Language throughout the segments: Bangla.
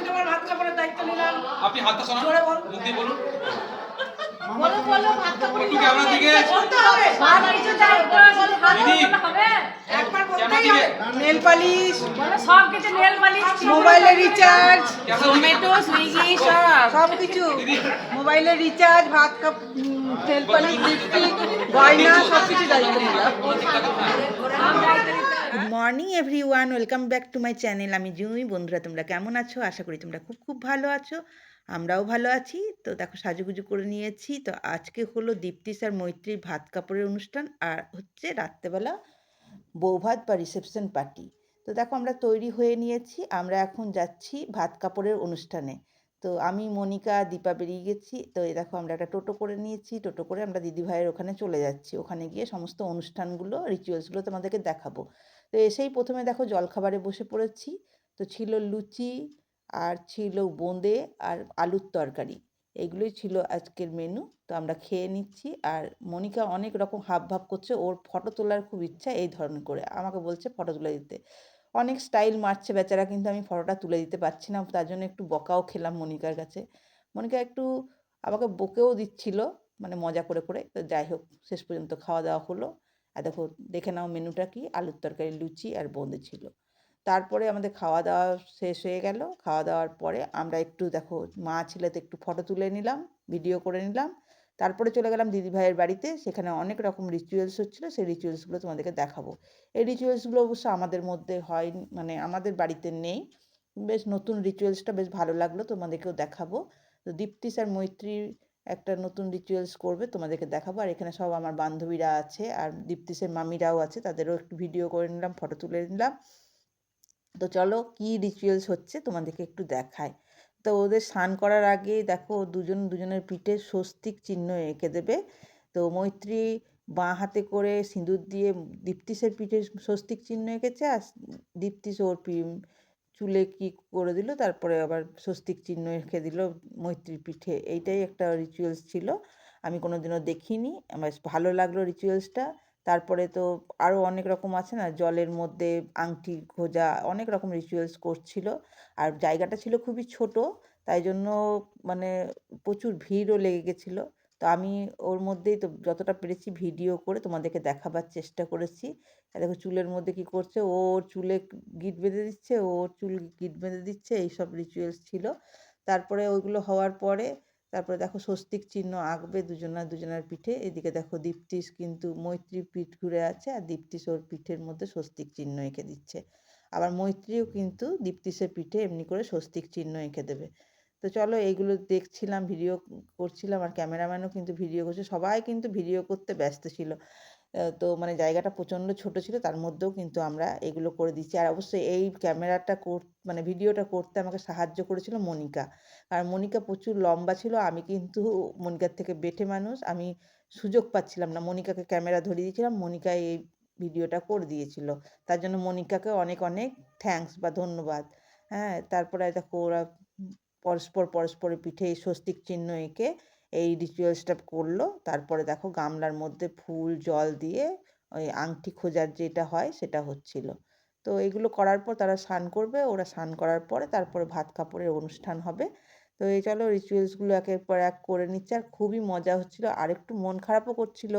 আমি তোমার ভাত কাপড়ের দায়িত্ব নিলাম আপনি হাতটা সরান জোরে বল। মুখ দিয়ে বলুন বলো বলো ভাত কাপড় একটু ক্যামেরা দিকে বলতে হবে ভাত কিছু দায়িত্ব বলো ভাত হবে একবার বলতেই হবে নেল পালিশ বলো সব কিছু নেল মালিশ মোবাইলের রিচার্জ টমেটো সুইগি সব সব কিছু মোবাইলের রিচার্জ ভাত কাপ নেল পালিশ লিপস্টিক গয়না সব কিছু দায়িত্ব নিলাম good morning everyone welcome back to my channel আমি জুই বন্ধুরা, তোমরা কেমন আছো? আশা করি তোমরা খুব খুব ভালো আছো। আমরাও ভালো আছি। তো দেখো, সাজুগুজু করে নিয়েছি। তো আজকে হলো দীপ্তি স্যার মৈত্রীর ভাত কাপড়ের অনুষ্ঠান আর হচ্ছে রাত্রেবেলা বৌভাত বা রিসেপশন পার্টি তো দেখো, আমরা তৈরি হয়ে নিয়েছি। আমরা এখন যাচ্ছি ভাত কাপড়ের অনুষ্ঠানে। তো আমি মনিকা, দীপা বেরিয়ে গেছি। তো এই দেখো আমরা একটা টোটো করে নিয়েছি। টোটো করে আমরা দিদিভাইয়ের ওখানে চলে যাচ্ছি। ওখানে গিয়ে সমস্ত অনুষ্ঠানগুলো রিচুয়ালসগুলো তোমাদেরকে দেখাবো। তো এসেই প্রথমে দেখো জলখাবারে বসে পড়েছি। তো ছিল লুচি, আর ছিল বোঁদে, আর আলুর তরকারি। এইগুলোই ছিল আজকের মেনু তো আমরা খেয়ে নিচ্ছি। আর মনিকা অনেক রকম হাব ভাব করছে। ওর ফটো তোলার খুব ইচ্ছা এই ধরনের করে। আমাকে বলছে ফটো তুলে দিতে। অনেক স্টাইল মারছে বেচারা, কিন্তু আমি ফটোটা তুলে দিতে পারছি না। তার জন্য একটু বকাও খেলাম মনিকার কাছে। মনিকা একটু আমাকে বকেও দিচ্ছিল মানে মজা করে করে। তো যাই হোক, শেষ পর্যন্ত খাওয়া দাওয়া হলো। আর দেখো, দেখে নাও মেনুটা কি? আলুর তরকারি, লুচি আর বোঁদে ছিল। তারপরে আমাদের খাওয়া দাওয়া শেষ হয়ে গেল। খাওয়া দাওয়ার পরে আমরা একটু দেখো, মা ছেলেতে একটু ফটো তুলে নিলাম ভিডিও করে নিলাম। তারপরে চলে গেলাম দিদিভাইয়ের বাড়িতে। সেখানে অনেক রকম রিচুয়ালস হচ্ছিল। সেই রিচুয়ালসগুলো তোমাদেরকে দেখাবো। এই রিচুয়ালসগুলো অবশ্য আমাদের মধ্যে হয় মানে আমাদের বাড়িতে নেই। বেশ নতুন রিচুয়ালসটা বেশ ভালো লাগল তোমাদেরকেও দেখাবো। তো দীপ্তি স্যার মৈত্রীর একটা নতুন রিচুয়ালস করবে তোমাদেরকে দেখাবো। আর এখানে সব আমার বান্ধবীরা আছে আর দীপ্তি স্যার মামিরাও আছে। তাদেরও একটু ভিডিও করে নিলাম ফটো তুলে নিলাম। তো চলো কি রিচুয়ালস হচ্ছে তোমাদেরকে একটু দেখায় তো ওদের স্নান করার আগে দেখো দুজন দুজনের পিঠে স্বস্তিক চিহ্ন এঁকে দেবে। তো মৈত্রী বাঁ হাতে করে সিঁদুর দিয়ে দীপ্তিসের পিঠে স্বস্তিক চিহ্ন এঁকেছে আর দীপ্তিস ওর চুলে কি করে দিল তারপরে আবার স্বস্তিক চিহ্ন এঁকে দিল মৈত্রীর পিঠে। এইটাই একটা রিচুয়ালস ছিল। আমি কোনো দিনও দেখিনি। আমার ভালো লাগল রিচুয়ালসটা তারপরে তো আরও অনেক রকম আছে না, জলের মধ্যে আংটি, খোঁজা, অনেক রকম রিচুয়ালস করছিল আর জায়গাটা ছিল খুবই ছোট, তাই জন্য মানে প্রচুর ভিড়ও লেগে গেছিল। তো আমি ওর মধ্যেই তো যতটা পেরেছি ভিডিও করে তোমাদেরকে দেখাবার চেষ্টা করেছি। দেখো চুলের মধ্যে কি করছে, ও ওর চুলে গিট বেঁধে দিচ্ছে, ও চুল গিট বেঁধে দিচ্ছে, এইসব রিচুয়ালস ছিল। তারপরে ওইগুলো হওয়ার পরে তারপরে দেখো স্বস্তিক চিহ্ন আঁকবে দুজনার দুজনার পিঠে। এদিকে দেখো দীপ্তিস কিন্তু মৈত্রী পিঠ ঘুরে আছে আর দীপ্তিস ওর পিঠের মধ্যে স্বস্তিক চিহ্ন এঁকে দিচ্ছে। আবার মৈত্রীও কিন্তু দীপ্তিসের পিঠে এমনি করে স্বস্তিক চিহ্ন এঁকে দেবে। তো চলো এইগুলো দেখছিলাম, ভিডিও করছিলাম আর ক্যামেরাম্যানও কিন্তু ভিডিও করছে। সবাই কিন্তু ভিডিও করতে ব্যস্ত ছিল। তো মানে জায়গাটা প্রচণ্ড ছোট ছিল, তার মধ্যেও কিন্তু আমরা এগুলো করে দিচ্ছি। আর অবশ্যই এই ক্যামেরাটা কর মানে ভিডিওটা করতে আমাকে সাহায্য করেছিল মনিকা। আর মনিকা প্রচুর লম্বা ছিল, আমি কিন্তু মনিকার থেকে বেটে মানুষ, আমি সুযোগ পাচ্ছিলাম না। মনিকাকে ক্যামেরা ধরিয়ে দিয়েছিলাম, মনিকা এই ভিডিওটা করে দিয়েছিল। তার জন্য মনিকাকে অনেক অনেক থ্যাঙ্কস বা ধন্যবাদ। হ্যাঁ তারপরে দেখো ওরা পরস্পর, পরস্পরের পিঠে স্বস্তিক চিহ্ন এঁকে এই রিচুয়ালসটা করল। তারপরে দেখো গামলার মধ্যে ফুল, জল দিয়ে ওই আংটি খোঁজার যেটা হয় সেটা হচ্ছিল। তো এগুলো করার পর তারা স্নান করবে, ওরা স্নান করার পরে তারপরে ভাত কাপড়ের অনুষ্ঠান হবে। তো এই চলো রিচুয়ালসগুলো একের পর এক করে নিচ্ছে। আর খুবই মজা হচ্ছিল। আর একটু মন খারাপও করছিল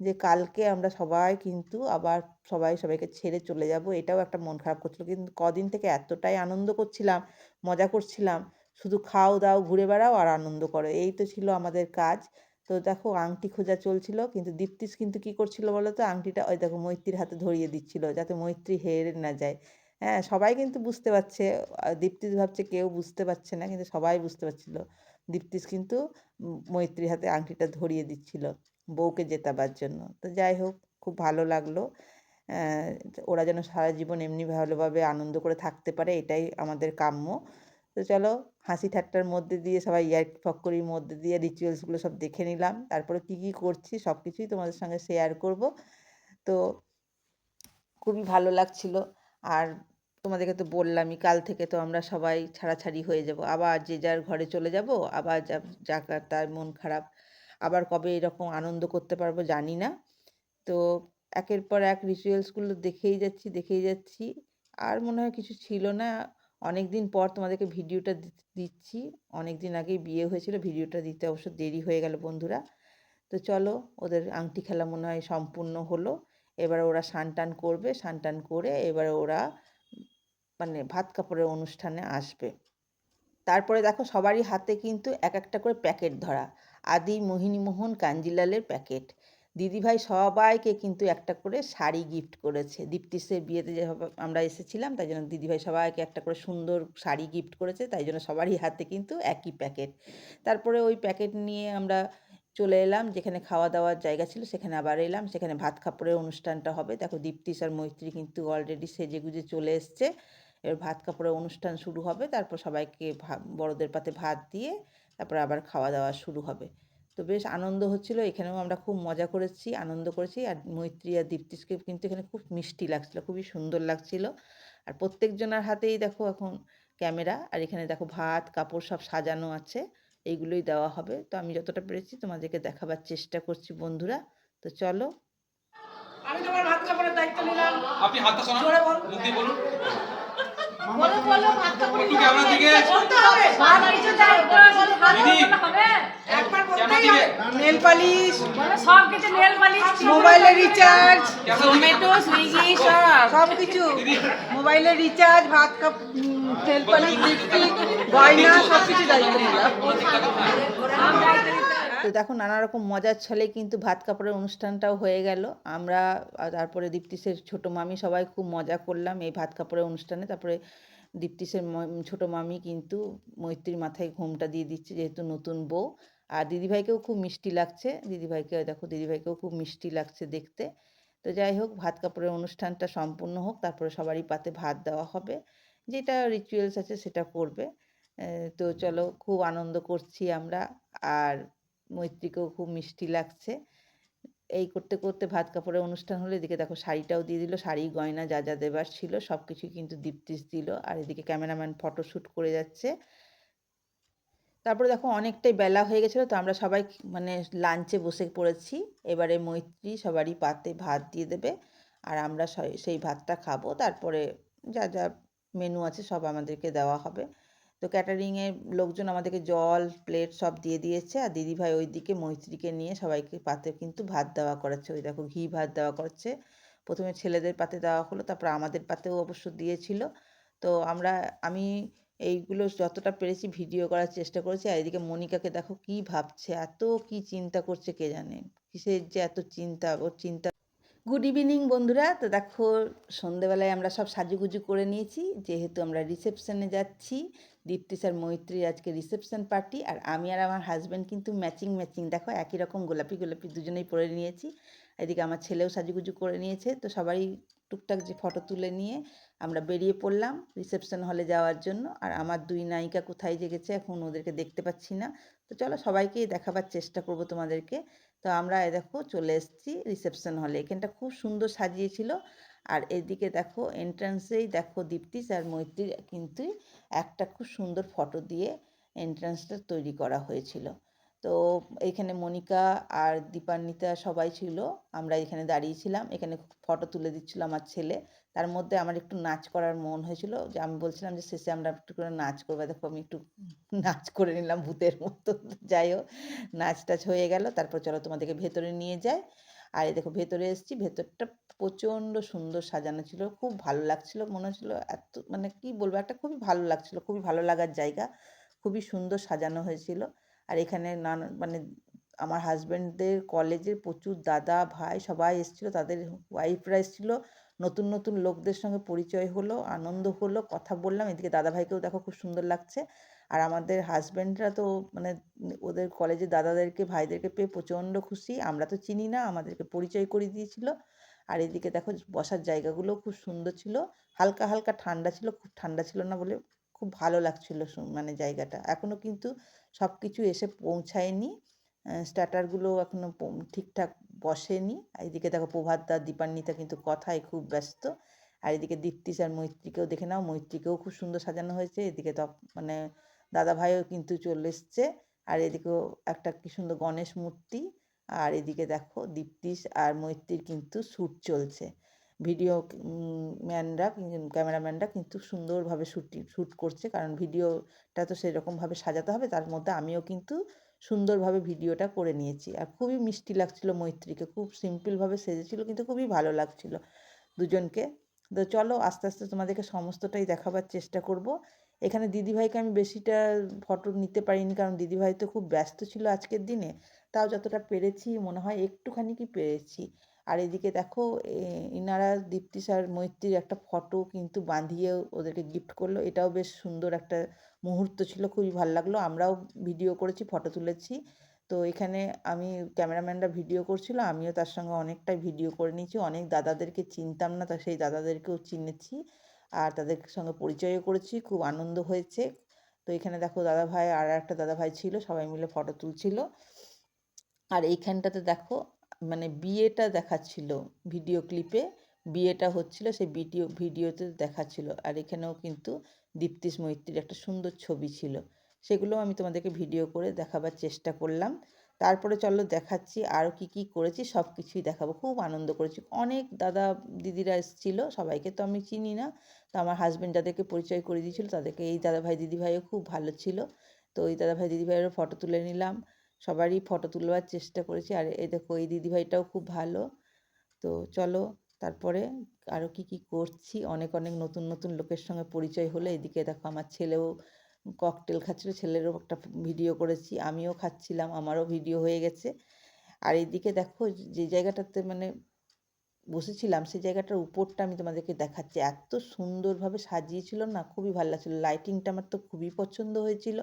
যে কালকে আমরা সবাই কিন্তু আবার সবাই সবাইকে ছেড়ে চলে যাব। এটাও একটা মন খারাপ করছিল। কিন্তু কদিন থেকে এতটাই আনন্দ করছিলাম, মজা করছিলাম শুধু খাও দাও, ঘুরে বেড়াও আর আনন্দ করো। এই তো ছিল আমাদের কাজ। তো দেখো আংটি খোঁজা চলছিল, কিন্তু দীপ্তিস কিন্তু কি করছিল বলো তো? আংটিটা ওই দেখো মৈত্রীর হাতে ধরিয়ে দিচ্ছিল, যাতে মৈত্রী হেরে না যায়। হ্যাঁ সবাই কিন্তু বুঝতে পারছে আর দীপ্তিস ভাবছে কেউ বুঝতে পারছে না, কিন্তু সবাই বুঝতে পারছিল। দীপ্তিস কিন্তু মৈত্রীর হাতে আংটিটা ধরিয়ে দিচ্ছিল বউকে জেতাবার জন্য। তো যাই হোক, খুব ভালো লাগল। ওরা যেন সারা জীবন এমনি ভালোভাবে আনন্দ করে থাকতে পারে, এটাই আমাদের কাম্য। তো চলো হাসি ঠাট্টার মধ্যে দিয়ে, সবাই ইয়ার্কি ফক্করির মধ্যে দিয়ে রিচুয়ালসগুলো সব দেখে নিলাম। তারপরে কী কী করছি সব কিছুই তোমাদের সঙ্গে শেয়ার করব। তো খুবই ভালো লাগছিল। আর তোমাদেরকে তো বললামই, কাল থেকে তো আমরা সবাই ছাড়াছাড়ি হয়ে যাব। আবার যে যার ঘরে চলে যাব, আবার যা তার মন খারাপ, আবার কবে এরকম আনন্দ করতে পারব জানি না। তো একের পর এক রিচুয়ালসগুলো দেখেই যাচ্ছি দেখেই যাচ্ছি। আর মনে হয় কিছু ছিল না। অনেক দিন পর তোমাদেরকে ভিডিওটা দিচ্ছি। অনেক দিন আগেই বিয়ে হয়েছিল, ভিডিওটা দিতে অবশ্য দেরি হয়ে গেল বন্ধুরা। তো চলো, ওদের আংটি খেলা মনে হয় সম্পূর্ণ হলো। এবার ওরা স্নান টান করবে স্নান টান করে এবার ওরা মানে ভাত কাপড়ের অনুষ্ঠানে আসবে। তারপরে দেখো, সবারই হাতে কিন্তু এক একটা করে প্যাকেট ধরা। আদি, মোহিনীমোহন, কাঞ্জিলালের প্যাকেট। দিদিভাই সবাইকে কিন্তু একটা করে শাড়ি গিফট করেছে। দীপ্তিসের বিয়েতে যেভাবে আমরা এসেছিলাম, তাই জন্য দিদিভাই সবাইকে একটা করে সুন্দর শাড়ি গিফট করেছে, তাই জন্য সবারই হাতে কিন্তু একই প্যাকেট তারপরে ওই প্যাকেট নিয়ে আমরা চলে এলাম, যেখানে খাওয়া দাওয়ার জায়গা ছিল, সেখানে আবার এলাম। সেখানে ভাত কাপড়ের অনুষ্ঠানটা হবে। দেখো, দীপ্তিস আর মৈত্রী কিন্তু অলরেডি সেজে গুজে চলে এসছে। এবার ভাত কাপড়ের অনুষ্ঠান শুরু হবে। তারপর সবাইকে বড়দের পাতে ভাত দিয়ে তারপর আবার খাওয়া দাওয়া শুরু হবে। তো বেশ আনন্দ হচ্ছিল। এখানেও আমরা খুব মজা করেছি আনন্দ করেছি। আর মৈত্রী আর দীপ্তিসকে কিন্তু এখানে খুব মিষ্টি লাগছিল খুবই সুন্দর লাগছিল। আর প্রত্যেকজনের হাতেই দেখো এখন ক্যামেরা। আর এখানে দেখো ভাত কাপড় সব সাজানো আছে এইগুলোই দেওয়া হবে। তো আমি যতটা পেরেছি তোমাদেরকে দেখাবার চেষ্টা করছি বন্ধুরা। তো চলো। আমি তোমার ভাত কাপড়ের দায়িত্ব নিলাম। আপনি হাতটা সরান। জোরে বল। মুখ দিয়ে বলুন। বলো বলো ভাত কাপড় দিকে বলতে হবে সব কিছু দায়িত্ব শুধু হাত হবে একবার বলতেই হবে নেল পালিশ বলো সব কিছু নেল পালিশ মোবাইলের রিচার্জ দিকে সুইগি সব সব কিছু মোবাইলের রিচার্জ ভাত কাপ নেল পালিশ গয়না সব কিছু দায়িত্ব নিলাম তো দেখো নানা রকম মজার ছলে কিন্তু ভাত কাপড়ের অনুষ্ঠানটাও হয়ে গেল। আমরা তারপরে দীপ্তিসের ছোটো মামি সবাই খুব মজা করলাম এই ভাত কাপড়ের অনুষ্ঠানে। তারপরে দীপ্তিসের ছোটো মামি কিন্তু মৈত্রীর মাথায় ঘোমটা দিয়ে দিচ্ছে যেহেতু নতুন বউ। আর দিদিভাইকেও খুব মিষ্টি লাগছে। দিদিভাইকে, দেখো দিদিভাইকেও খুব মিষ্টি লাগছে দেখতে। তো যাই হোক, ভাত কাপড়ের অনুষ্ঠানটা সম্পূর্ণ হোক, তারপরে সবারই পাতে ভাত দেওয়া হবে। যেটা রিচুয়ালস আছে সেটা করবে। তো চলো, খুব আনন্দ করছি আমরা। আর মৈত্রীকেও খুব মিষ্টি লাগছে। এই করতে করতে ভাত কাপড়ের অনুষ্ঠান হলো, এদিকে দেখো শাড়িটাও দিয়ে দিল, শাড়ি, গয়না যা যা দেবার ছিল সব কিছুই কিন্তু দীপ্তিস দিল, আর এদিকে ক্যামেরাম্যান ফটোশ্যুট করে যাচ্ছে। তারপরে দেখো অনেকটাই বেলা হয়ে গেছিল, তো আমরা সবাই মানে লাঞ্চে বসে পড়েছি। এবারে মৈত্রী সবারই পাতে ভাত দিয়ে দেবে, আর আমরা সই- সেই ভাতটা খাব। তারপরে যা যা মেনু আছে সব আমাদেরকে দেওয়া হবে। তো ক্যাটারিংয়ের লোকজন আমাদেরকে জল প্লেট সব দিয়ে দিয়েছে। আর দিদিভাই ওইদিকে মৈত্রীকে নিয়ে সবাইকে পাতে কিন্তু ভাত দেওয়া করাচ্ছে। ওই দেখো ঘি ভাত দেওয়া করাচ্ছে। প্রথমে ছেলেদের পাতে দেওয়া হলো, তারপর আমাদের পাতেও অবশ্য দিয়েছিল। তো আমরা, আমি এইগুলো যতটা পেরেছি ভিডিও করার চেষ্টা করেছি। আর এদিকে মনিকাকে দেখো কি ভাবছে, এত কি চিন্তা করছে কে জানে? কিসের যে এত চিন্তা, ওর চিন্তা। গুড ইভিনিং বন্ধুরা, তো দেখো সন্ধেবেলায় আমরা সব সাজুগুজু করে নিয়েছি। যেহেতু আমরা রিসেপশনে যাচ্ছি দীপ্তি স্যার মৈত্রীর আজকে রিসেপশন পার্টি আর আমি আর আমার হাজব্যান্ড কিন্তু ম্যাচিং ম্যাচিং দেখো, একই রকম গোলাপি গোলাপি দুজনেই পরে নিয়েছি। এদিকে আমার ছেলেও সাজুগুজু করে নিয়েছে। তো সবাই টুকটাক যে ফটো তুলে নিয়ে আমরা বেরিয়ে পড়লাম রিসেপশন হলে যাওয়ার জন্য। আর আমার দুই নায়িকা কোথায় যে গেছে এখন ওদেরকে দেখতে পাচ্ছি না। তো চলো, সবাইকেই দেখাবার চেষ্টা করব তোমাদেরকে। তো আমরা এই দেখো, চলে এসেছি রিসেপশন হলে এখানটা খুব সুন্দর সাজিয়েছিল। আর এদিকে দেখো এন্ট্রান্সেই দেখো দীপ্তিস আর মৈত্রীর কিন্তু একটা খুব সুন্দর ফটো দিয়ে এন্ট্রান্সটা তৈরি করা হয়েছিল। তো এইখানে মনিকা আর দীপান্বিতা সবাই ছিল, আমরা এখানে দাঁড়িয়েছিলাম এখানে ফটো তুলে দিচ্ছিল আমার ছেলে। তার মধ্যে আমার একটু নাচ করার মন হয়েছিল। যে আমি বলছিলাম যে শেষে আমরা একটু করে নাচ করব। দেখো আমি একটু নাচ করে নিলাম ভূতের মতো। যাই হোক, নাচ টাচ হয়ে গেল। তারপর চলো তোমাদেরকে ভেতরে নিয়ে যায় আর এই দেখো ভেতরে এসেছি। ভেতরটা প্রচণ্ড সুন্দর সাজানো ছিল, খুব ভালো লাগছিল, মনে হচ্ছিল এত মানে কি বলব, একটা খুবই ভালো লাগছিল, খুবই ভালো লাগার জায়গা, খুবই সুন্দর সাজানো হয়েছিল। আর এখানে নানা মানে আমার হাজব্যান্ডদের কলেজের প্রচুর দাদা, ভাই সবাই এসেছিল, তাদের ওয়াইফরা এসেছিল, নতুন নতুন লোকদের সঙ্গে পরিচয় হলো, আনন্দ হলো, কথা বললাম, এদিকে দাদা ভাইকেও দেখো খুব সুন্দর লাগছে। আর আমাদের হাজব্যান্ডরা তো মানে ওদের কলেজের দাদাদেরকে, ভাইদেরকে পেয়ে প্রচণ্ড খুশি, আমরা তো চিনি না, আমাদেরকে পরিচয় করিয়ে দিয়েছিল। আর এদিকে দেখো বসার জায়গাগুলো খুব সুন্দর ছিল। হালকা হালকা ঠান্ডা ছিল, খুব ঠান্ডা ছিল না বলে খুব ভালো লাগছিল মানে জায়গাটা। এখনও কিন্তু সব কিছু এসে পৌঁছায়নি। স্টার্টারগুলো এখনও ঠিকঠাক বসেনি। আর এদিকে দেখো প্রভাতদা দীপান্বিতা কিন্তু কথায় খুব ব্যস্ত। আর এদিকে দীপ্তিস আর মৈত্রীকেও দেখে নাও, মৈত্রীকেও খুব সুন্দর সাজানো হয়েছে। এদিকে তো মানে দাদা ভাইও কিন্তু চলে এসছে। আর এদিকেও একটা কি সুন্দর গণেশ মূর্তি। আর এদিকে দেখো দীপ্তিস আর মৈত্রীর কিন্তু শ্যুট চলছে। ভিডিও ম্যানরা ক্যামেরাম্যানরা কিন্তু সুন্দরভাবে শুটি, শ্যুট করছে কারণ ভিডিওটা তো সেরকমভাবে সাজাতে হবে, তার মধ্যে আমিও কিন্তু সুন্দরভাবে ভিডিওটা করে নিয়েছি। আর খুবই মিষ্টি লাগছিল মৈত্রীকে, খুব সিম্পলভাবে সেজেছিল কিন্তু খুবই ভালো লাগছিল দুজনকে। তো চলো আস্তে আস্তে তোমাদেরকে সমস্তটাই দেখাবার চেষ্টা করব। এখানে দিদিভাইকে আমি বেশিটা ফটো নিতে পারিনি কারণ দিদিভাই তো খুব ব্যস্ত ছিল আজকের দিনে। তাও যতটা পেরেছি, মনে হয় একটুখানি কি পেরেছি। আর এদিকে দেখো ইনারা দীপ্তি স্যার মৈত্রীর একটা ফটো কিন্তু বাঁধিয়ে ওদেরকে গিফট করল। এটাও বেশ সুন্দর একটা মুহূর্ত ছিল, খুবই ভালো লাগল। আমরাও ভিডিও করেছি, ফটো তুলেছি। তো এখানে আমি ক্যামেরাম্যানরা ভিডিও করছিল, আমিও তার সঙ্গে অনেকটাই ভিডিও করে নিয়েছি। অনেক দাদাদেরকে চিনতাম না, তা সেই দাদাদেরকেও চিনেছি আর তাদের সঙ্গে পরিচয়ও করেছি, খুব আনন্দ হয়েছে। তো এখানে দেখো দাদা ভাই আর একটা দাদা ভাই ছিল, সবাই মিলে ফটো তুলছিল। আর এইখানটাতে দেখো মানে বিয়েটা দেখাচ্ছিল ভিডিও ক্লিপে, বিয়েটা হচ্ছিল সেই ভিডিও ভিডিওতে দেখাচ্ছিল। আর এখানেও কিন্তু দীপ্তিস মৈত্রীর একটা সুন্দর ছবি ছিল। সেগুলো আমি তোমাদেরকে ভিডিও করে দেখাবার চেষ্টা করলাম। তারপরে চলো দেখাচ্ছি আরও কি কি করেছি, সব কিছুই দেখাবো। খুব আনন্দ করেছি। অনেক দাদা দিদিরা এসেছিল, সবাইকে তো আমি চিনি না। তো আমার হাজব্যান্ড যাদেরকে পরিচয় করে দিয়েছিল, তাদেরকে এই দাদা ভাই দিদি ভাইও খুব ভালো ছিল। তো এই দাদা ভাই দিদি ভাইয়েরও ফটো তুলে নিলাম। সবারই ফটো তুলবার চেষ্টা করেছি। আর এই দেখো, এই দিদিভাইটাও খুব ভালো। তো চলো, তারপরে আরও কি কি করছি? অনেক অনেক নতুন নতুন লোকের সঙ্গে পরিচয় হলো। এদিকে দেখো, আমার ছেলেও ককটেল খাচ্ছিল। ছেলেরও একটা ভিডিও করেছি, আমিও খাচ্ছিলাম, আমারও ভিডিও হয়ে গেছে। আর এইদিকে দেখো, যে জায়গাটাতে মানে বসেছিলাম, সেই জায়গাটার উপরটা আমি তোমাদেরকে দেখাচ্ছি। এত সুন্দরভাবে সাজিয়েছিল না, খুবই ভালো লাগছিল। লাইটিংটা আমার তো খুবই পছন্দ হয়েছিল।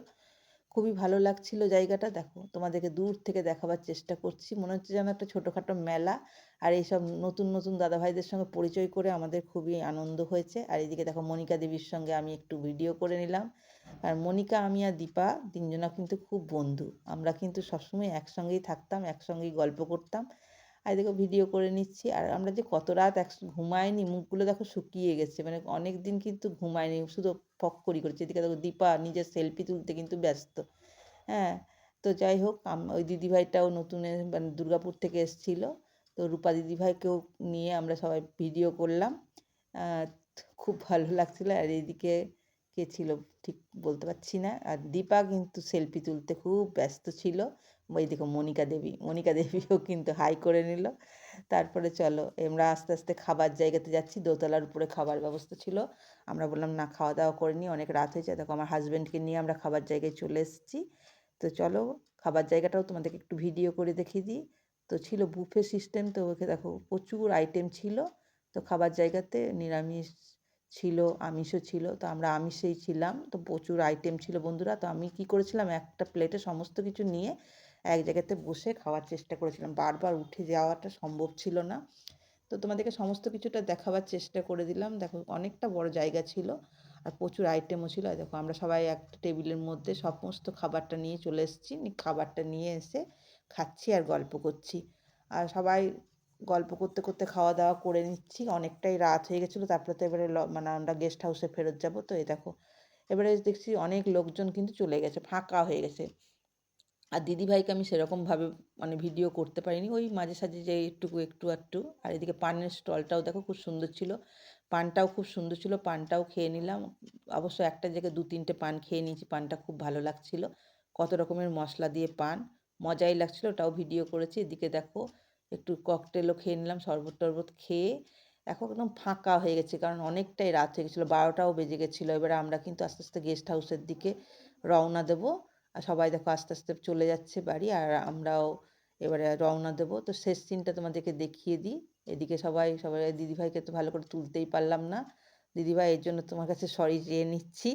খুবই ভালো লাগছিল জায়গাটা। দেখো, তোমাদেরকে দূর থেকে দেখাবার চেষ্টা করছি। মনে হচ্ছে যেন একটা ছোটোখাটো মেলা। আর এইসব নতুন নতুন দাদাভাইদের সঙ্গে পরিচয় করে আমাদের খুবই আনন্দ হয়েছে। আর এদিকে দেখো, মনিকা দেবীর সঙ্গে আমি একটু ভিডিও করে নিলাম। আর মনিকা, আমি আর দীপা তিনজনা কিন্তু খুব বন্ধু। আমরা কিন্তু সবসময় একসঙ্গেই থাকতাম, একসঙ্গেই গল্প করতাম। আর দেখো ভিডিও করে নিচ্ছি। আর আমরা যে কত রাত এক ঘুমাইনি, মুখগুলো দেখো শুকিয়ে গেছে। মানে অনেক দিন কিন্তু ঘুমায়নি শুধু ফক্করি করছে এদিকে দেখো দীপা নিজের সেলফি তুলতে কিন্তু ব্যস্ত। হ্যাঁ তো যাই হোক ওই দিদিভাইটাও নতুন মানে দুর্গাপুর থেকে এসেছিল। তো রূপা দিদিভাইকেও নিয়ে আমরা সবাই ভিডিও করলাম। খুব ভালো লাগছিল। আর এইদিকে কে ছিল ঠিক বলতে পারছি না। আর দীপা কিন্তু সেলফি তুলতে খুব ব্যস্ত ছিল। ওই দেখো মনিকা দেবী, মনিকা দেবীও কিন্তু হাই করে নিল। তারপরে চলো, আমরা আস্তে আস্তে খাবার জায়গাতে যাচ্ছি, দোতলার উপরে খাবার ব্যবস্থা ছিল। আমরা বললাম, না, খাওয়া দাওয়া করে নিই, অনেক রাত হয়েছে। দেখো, আমার হাজব্যান্ডকে নিয়ে আমরা খাবার জায়গায় চলে এসেছি। তো চলো, খাবার জায়গাটাও তোমাদেরকে একটু ভিডিও করে দেখিয়ে দিই। তো ছিল বুফে সিস্টেম তো ওকে দেখো, প্রচুর আইটেম ছিল। তো খাবার জায়গাতে নিরামিষ ছিল, আমিষও ছিল। তো আমরা আমিষেই ছিলাম। তো প্রচুর আইটেম ছিল বন্ধুরা। তো আমি কি করেছিলাম, একটা প্লেটে সমস্ত কিছু নিয়ে এক জায়গাতে বসে খাওয়ার চেষ্টা করেছিলাম। বারবার উঠে যাওয়াটা সম্ভব ছিল না। তো তোমাদেরকে সমস্ত কিছুটা দেখাবার চেষ্টা করে দিলাম। দেখো, অনেকটা বড় জায়গা ছিল আর প্রচুর আইটেমও ছিল। আর দেখো, আমরা সবাই একটা টেবিলের মধ্যে সমস্ত খাবারটা নিয়ে চলে এসেছি। খাবারটা নিয়ে এসে খাচ্ছি আর গল্প করছি। আর সবাই গল্প করতে করতে খাওয়া দাওয়া করে নিচ্ছি। অনেকটাই রাত হয়ে গেছিল। তারপরে তো এবারে মানে আমরা গেস্ট হাউসে ফেরত যাব। তো এই দেখো, এবারে দেখছি অনেক লোকজন কিন্তু চলে গেছে, ফাঁকা হয়ে গেছে। আর দিদিভাইকে আমি সেরকমভাবে মানে ভিডিও করতে পারিনি। ওই মাঝে সাঝে যে একটু একটু একটু আর এদিকে পানের স্টলটাও দেখো খুব সুন্দর ছিল। পানটাও খুব সুন্দর ছিল, পানটাও খেয়ে নিলাম। অবশ্য একটা জায়গায় দু তিনটে পান খেয়ে নিয়েছি, পানটা খুব ভালো লাগছিল। কত রকমের মশলা দিয়ে পান, মজাই লাগছিল, ওটাও ভিডিও করেছি। এদিকে দেখো, একটু ককটেলও খেয়ে নিলাম, শরবত টরবত খেয়ে। এখন একদম ফাঁকা হয়ে গেছে, কারণ অনেকটাই রাত হয়ে গেছিল, বারোটাও বেজে গেছিল। এবার আমরা কিন্তু আস্তে আস্তে গেস্ট হাউসের দিকে রওনা দেবো। আর সবাই দেখো আস্তে আস্তে চলে যাচ্ছে বাড়ি আর আমরাও এবারে রওনা দেবো। তো শেষ সিনটা তোমাদেরকে দেখিয়ে দিই। এদিকে সবাই সবাই, দিদিভাইকে তো ভালো করে তুলতেই পারলাম না। দিদিভাই এর জন্য তোমার কাছে সরি চেয়ে নিচ্ছি।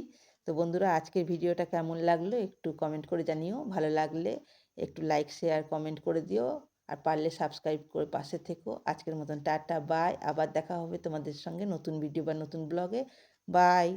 তো বন্ধুরা, আজকের ভিডিওটা কেমন লাগল একটু কমেন্ট করে জানিও। ভালো লাগলে একটু লাইক শেয়ার কমেন্ট করে দিও। আর পারলে সাবস্ক্রাইব করে পাশে থেকো। আজকের মতন টাটা বাই আবার দেখা হবে তোমাদের সঙ্গে নতুন ভিডিও বা নতুন ব্লগে বাই